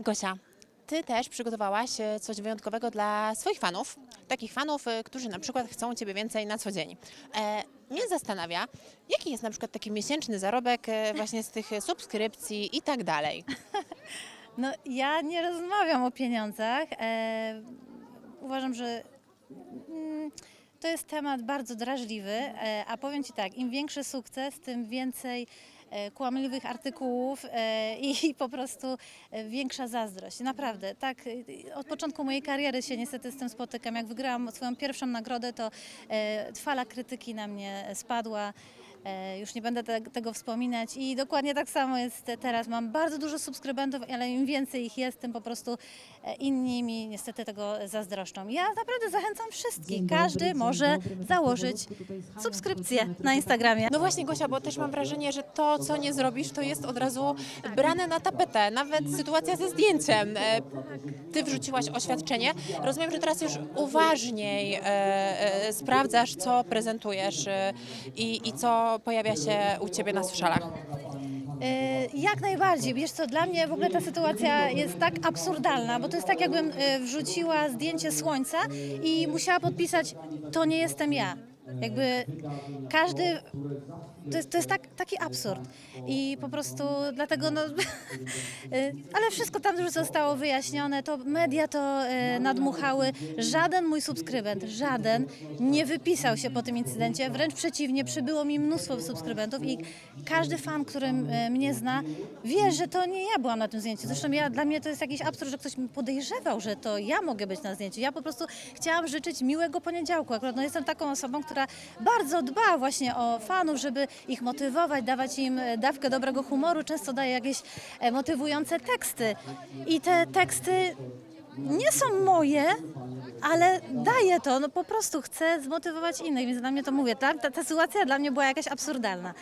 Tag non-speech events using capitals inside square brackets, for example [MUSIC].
Gosia, ty też przygotowałaś e, coś wyjątkowego dla swoich fanów, takich fanów, e, którzy na przykład chcą ciebie więcej na co dzień. E, mnie zastanawia, jaki jest na przykład taki miesięczny zarobek e, właśnie z tych subskrypcji i tak dalej. No, ja nie rozmawiam o pieniądzach. E, uważam, że mm, to jest temat bardzo drażliwy, e, a powiem Ci tak, im większy sukces, tym więcej kłamliwych artykułów e, i [LAUGHS] po prostu e, większa zazdrość. Naprawdę, tak e, od początku mojej kariery się niestety z tym spotykam. Jak wygrałam swoją pierwszą nagrodę, to e, fala krytyki na mnie spadła. E, Już nie będę te, tego wspominać i dokładnie tak samo jest teraz. Mam bardzo dużo subskrybentów, ale im więcej ich jest, tym po prostu e, inni mi niestety tego zazdroszczą. Ja naprawdę zachęcam wszystkich. Każdy może założyć subskrypcję na Instagramie. No właśnie Gosia, bo też mam wrażenie, że to, co nie zrobisz, to jest od razu brane na tapetę. Nawet sytuacja ze zdjęciem. E, Ty wrzuciłaś oświadczenie. Rozumiem, że teraz już uważniej sprawdzasz, co prezentujesz i, i co pojawia się u ciebie na socialach. E, Jak najbardziej. Wiesz co, dla mnie w ogóle ta sytuacja jest tak absurdalna, bo to jest tak jakbym e, wrzuciła zdjęcie słońca i musiała podpisać, to nie jestem ja. Jakby każdy, to jest, to jest tak, taki absurd. I po prostu dlatego, no, e, [LAUGHS] ale wszystko tam już zostało wyjaśnione, to media to e, nadmuchały. Żaden mój subskrybent, żaden nie wypisał się po tym incydencie, wręcz przeciwnie, przybyło mi mnóstwo subskrybentów i każdy fan, który e, mnie zna, wie, że to nie ja byłam na tym zdjęciu. Zresztą ja, dla mnie to jest jakiś absurd, że ktoś mi podejrzewał, że to ja mogę być na zdjęciu. Ja po prostu chciałam życzyć miłego poniedziałku. Akurat no, jestem taką osobą, która bardzo dba właśnie o fanów, żeby ich motywować, dawać im e, dawkę dobrego humoru. Często daję jakieś e, motywujące teksty. I te teksty nie są moje, ale daję to, no po prostu chcę zmotywować innych, więc dla mnie to mówię, ta, ta, ta sytuacja dla mnie była jakaś absurdalna.